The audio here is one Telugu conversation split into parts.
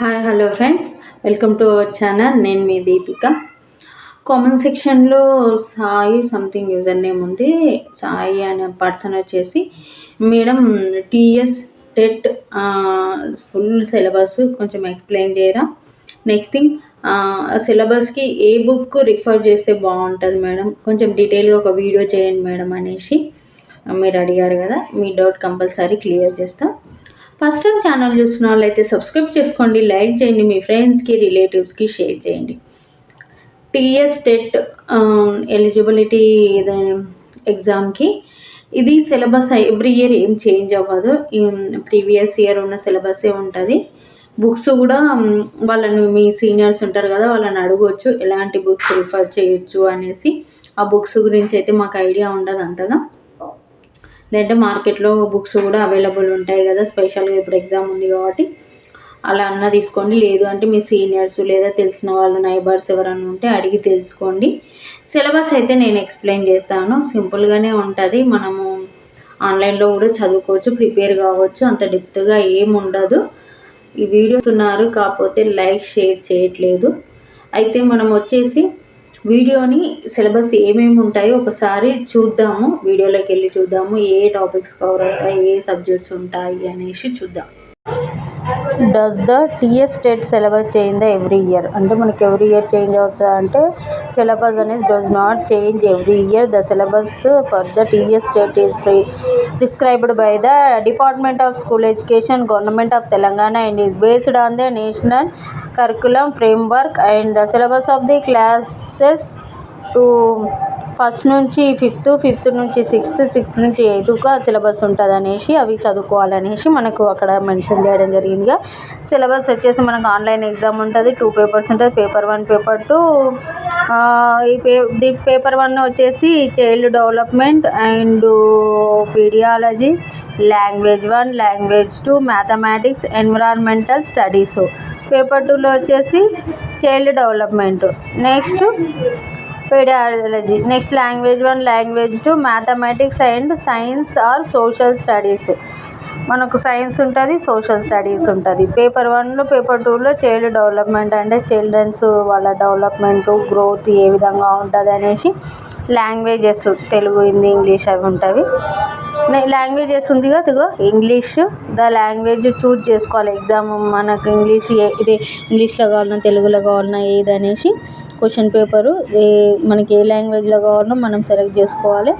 Hi hello friends welcome to our channel నేను మీ దీపిక కామెంట్ సెక్షన్లో సాయి సంథింగ్ యూజర్ నేమ్ ఉంది సాయి అనే పర్సన్ వచ్చేసి madam TS TET full syllabus కొంచెం ఎక్స్ప్లెయిన్ చేయరా? నెక్స్ట్ థింగ్ సిలబస్కి ఏ బుక్ రిఫర్ చేస్తే బాగుంటుంది మేడం కొంచెం డీటెయిల్గా ఒక వీడియో చేయండి మేడం అనేసి. మీరు అడిగారు కదా మీ డౌట్ కంపల్సరీ క్లియర్ చేస్తాం. ఫస్ట్ టైం ఛానల్ చూసిన వాళ్ళైతే సబ్స్క్రైబ్ చేసుకోండి లైక్ చేయండి మీ ఫ్రెండ్స్కి రిలేటివ్స్కి షేర్ చేయండి. టీఎస్ టెట్ ఎలిజిబిలిటీ ఎగ్జామ్కి ఇది సిలబస్ ఎవ్రీ ఇయర్ ఏం చేంజ్ అవ్వదు. ప్రీవియస్ ఇయర్ ఉన్న సిలబస్సే ఉంటుంది. బుక్స్ కూడా వాళ్ళని మీ సీనియర్స్ ఉంటారు కదా వాళ్ళని అడగవచ్చు ఎలాంటి బుక్స్ రిఫర్ చేయొచ్చు అనేసి ఆ బుక్స్ గురించి అయితే మాకు ఐడియా ఉండదు అంతగా. లేదంటే మార్కెట్లో బుక్స్ కూడా అవైలబుల్ ఉంటాయి కదా. స్పెషల్గా ఇప్పుడు ఎగ్జామ్ ఉంది కాబట్టి అలా అన్న తీసుకోండి. లేదు అంటే మీ సీనియర్స్ లేదా తెలిసిన వాళ్ళు నైబర్స్ ఎవరైనా ఉంటే అడిగి తెలుసుకోండి. సిలబస్ అయితే నేను ఎక్స్ప్లెయిన్ చేస్తాను. సింపుల్గానే ఉంటుంది. మనము ఆన్లైన్లో కూడా చదువుకోవచ్చు ప్రిపేర్ కావచ్చు. అంత డెప్త్గా ఏమి ఉండదు. ఈ వీడియో ఉన్నారు. కాకపోతే లైక్ షేర్ చేయట్లేదు. అయితే మనం వచ్చేసి వీడియోని సిలబస్ ఏమేమి ఉంటాయో ఒకసారి చూద్దాము. వీడియోలోకి వెళ్ళి చూద్దాము. ఏ టాపిక్స్ కవర్ అవుతాయి ఏ సబ్జెక్ట్స్ ఉంటాయి అనేసి చూద్దాం. Does the TS state celebrate change the every year అంటే మనకి ఎవ్రీ ఇయర్ చేంజ్ అవుతుంది అంటే సిలబస్ అనేది does not change every year the syllabus for the TS state is pre prescribed by the department of school education government of Telangana and is based on the national curriculum framework and the syllabus of the classes to first నుంచి ఫిఫ్త్ ఫిఫ్త్ నుంచి సిక్స్త్ సిక్స్త్ నుంచి ఎయిత్గా సిలబస్ ఉంటుంది అనేసి అవి చదువుకోవాలనేసి మనకు అక్కడ మెన్షన్ చేయడం జరిగిందిగా. సిలబస్ వచ్చేసి మనకు ఆన్లైన్ ఎగ్జామ్ ఉంటుంది టూ పేపర్స్ ఉంటుంది పేపర్ వన్ పేపర్ టూ ఈ పే పేపర్ వన్ వచ్చేసి child development and pedology language one language two mathematics environmental studies. Paper టూలో వచ్చేసి child development. Next pedology next language one language two mathematics and science or social studies మనకు సైన్స్ ఉంటుంది సోషల్ స్టడీస్ ఉంటుంది. పేపర్ వన్లో పేపర్ టూలో చైల్డ్ డెవలప్మెంట్ అంటే చిల్డ్రన్స్ వాళ్ళ డెవలప్మెంట్ గ్రోత్ ఏ విధంగా ఉంటుంది అనేసి లాంగ్వేజెస్ తెలుగు హిందీ ఇంగ్లీష్ అవి ఉంటాయి లాంగ్వేజెస్ ఉంది కదా ఇంగ్లీష్ ద లాంగ్వేజ్ చూజ్ చేసుకోవాలి. ఎగ్జామ్ మనకు ఇంగ్లీష్ ఇది ఇంగ్లీష్లో కావాలన్నా తెలుగులో కావాలన్నా ఏది అనేసి క్వశ్చన్ పేపరు ఏ మనకి ఏ లాంగ్వేజ్లో కావాలో మనం సెలెక్ట్ చేసుకోవాలి.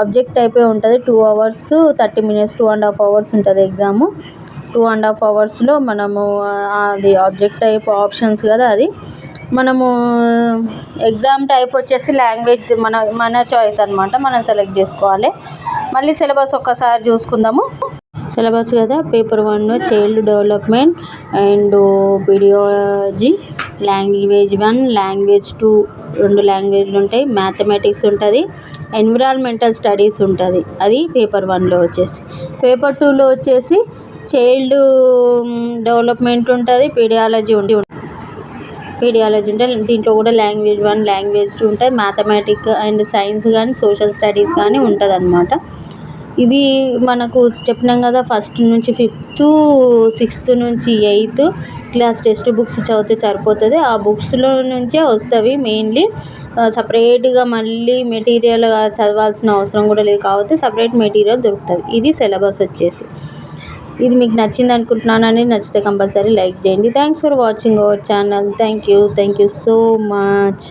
ఆబ్జెక్ట్ టైపే ఉంటుంది two hours thirty minutes two and half hours ఉంటుంది ఎగ్జాము. టూ అండ్ హాఫ్ అవర్స్లో మనము అది ఆబ్జెక్ట్ టైప్ ఆప్షన్స్ కదా అది. మనము ఎగ్జామ్ టైప్ వచ్చేసి లాంగ్వేజ్ మన మన చాయిస్ అనమాట మనం సెలెక్ట్ చేసుకోవాలి. మళ్ళీ సిలబస్ ఒక్కసారి చూసుకుందాము. సిలబస్ కదా paper one child development and pedology. Language one language two రెండు లాంగ్వేజ్లు ఉంటాయి. మ్యాథమెటిక్స్ ఉంటుంది. ఎన్విరాన్మెంటల్ స్టడీస్ ఉంటుంది. అది పేపర్ వన్లో వచ్చేసి. పేపర్ టూలో వచ్చేసి చైల్డ్ డెవలప్మెంట్ um, ఉంటుంది. పీడియాలజీ ఉంటుంది పీడియాలజీ ఉంటే దీంట్లో కూడా లాంగ్వేజ్ వన్ లాంగ్వేజ్ టూ ఉంటాయి. మ్యాథమెటిక్ అండ్ సైన్స్ కానీ సోషల్ స్టడీస్ కానీ ఉంటుంది ఇవి మనకు చెప్పినాం కదా ఫస్ట్ నుంచి ఫిఫ్త్ సిక్స్త్ నుంచి ఎయిత్ క్లాస్ టెక్స్ట్ బుక్స్ చదివితే సరిపోతుంది. ఆ బుక్స్లో నుంచే వస్తుంది మెయిన్లీ సపరేట్గా మళ్ళీ మెటీరియల్ చదవాల్సిన అవసరం కూడా లేదు కాబట్టి సపరేట్ మెటీరియల్ దొరుకుతుంది. ఇది సిలబస్ వచ్చేసి. ఇది మీకు నచ్చింది అనుకుంటున్నానని నచ్చితే కంపల్సరీ లైక్ చేయండి. Thanks for watching our channel thank you thank you so much